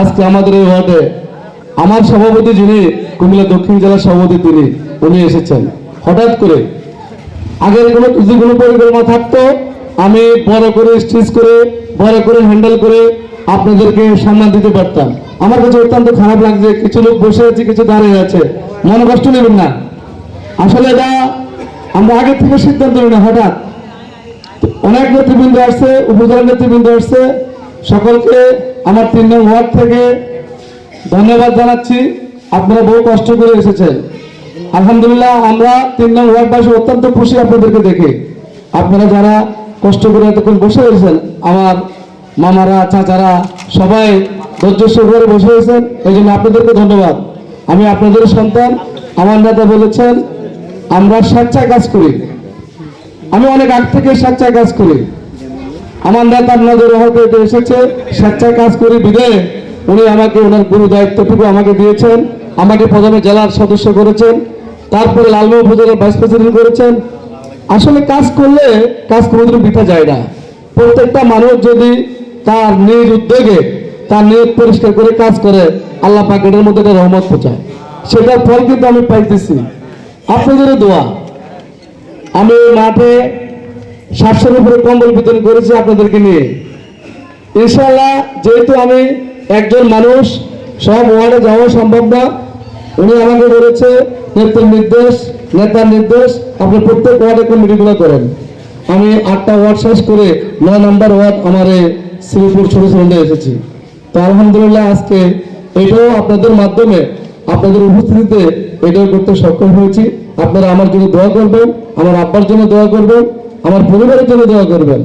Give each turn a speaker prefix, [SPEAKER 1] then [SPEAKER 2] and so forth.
[SPEAKER 1] আজকে আমাদের এই ওয়ার্ডে আমার সভাপতি যিনি, কুমিল্লা দক্ষিণ জেলার সভাপতি তিনি, উনি এসেছেন। হঠাৎ করে আগের কোনো যদি কোনো পরিকল্পনা থাকতো, আমি বড় করে স্টিচ করে, বড় করে হ্যান্ডেল করে আপনাদেরকে সম্মান দিতে পারতাম। আমার কাছে অত্যন্ত খারাপ লাগছে, কিছু লোক বসে আছে, কিছু দাঁড়িয়ে আছে। মনে কষ্ট নেবেন না। আসলে এটা আমরা আগে থেকে সিদ্ধান্ত নিই না, হঠাৎ। অনেক নেতৃবৃন্দ আসছে, উপজেলা নেতৃবৃন্দ আসছে সকলকে আমার তিন নং ওয়ার্ড থেকে ধন্যবাদ জানাচ্ছি। আপনারা বহু কষ্ট করে এসেছেন। আলহামদুলিল্লাহ, আমরা তিন নং ওয়ার্ডবাসী অত্যন্ত খুশি আপনাদেরকে দেখে। আপনারা যারা কষ্ট করে এতক্ষণ বসে রয়েছেন, আমার মামারা, চাচারা, সবাই ধৈর্য করে বসে রয়েছেন এই জন্য আপনাদেরকে ধন্যবাদ। আমি আপনাদের সন্তান, আমার নেতা বলেছেন, আমরা স্বেচ্ছায় কাজ করি। আমি অনেক আগ থেকে স্বেচ্ছায় কাজ করি। আমার নেতা আপনাদের হয়তো এসেছে, স্বেচ্ছায় কাজ করি বিদায় উনি আমাকে ওনার গুরু দায়িত্বটুকু আমাকে দিয়েছেন, আমাকে প্রথমে জেলার সদস্য করেছেন, তারপরে লালবাগ উপজেলার ভাইস প্রেসিডেন্ট করেছেন। আসলে কাজ করলে কাজ কোনোদিন বৃথা যায় না। প্রত্যেকটা মানুষ যদি তার নিজ উদ্যোগে, তার নিয়োগ পরিষ্কার করে কাজ করে, আল্লাহ পাক এটার মধ্যে একটা রহমত পৌঁছায়। সেটার ফল কিন্তু আমি পাইতেছি। আপনাদেরও দোয়া। আমি মাঠে সাতশোর উপরে কম্বল বিতরণ করেছি আপনাদেরকে নিয়ে। ইনশাল্লাহ যেহেতু আমি একজন মানুষ, সব ওয়ার্ডে যাওয়া সম্ভব না। উনি আমাকে বলেছে, নেতার নির্দেশ নেতার নির্দেশ, আপনি প্রত্যেক ওয়ার্ডে কমিটিগুলো করেন। আমি আটটা ওয়ার্ড শেষ করে নয় নম্বর ওয়ার্ড আমার শ্রীপুর ছোট সন্ধ্যে এসেছি। তো আলহামদুলিল্লাহ আজকে এটাও আপনাদের মাধ্যমে, আপনাদের উপস্থিতিতে এটাও করতে সক্ষম হয়েছি। আপনারা আমার জন্য দোয়া করবেন, আমার আব্বার জন্য দোয়া করবেন। আমার পরিবারের জন্য দোয়া করবেন।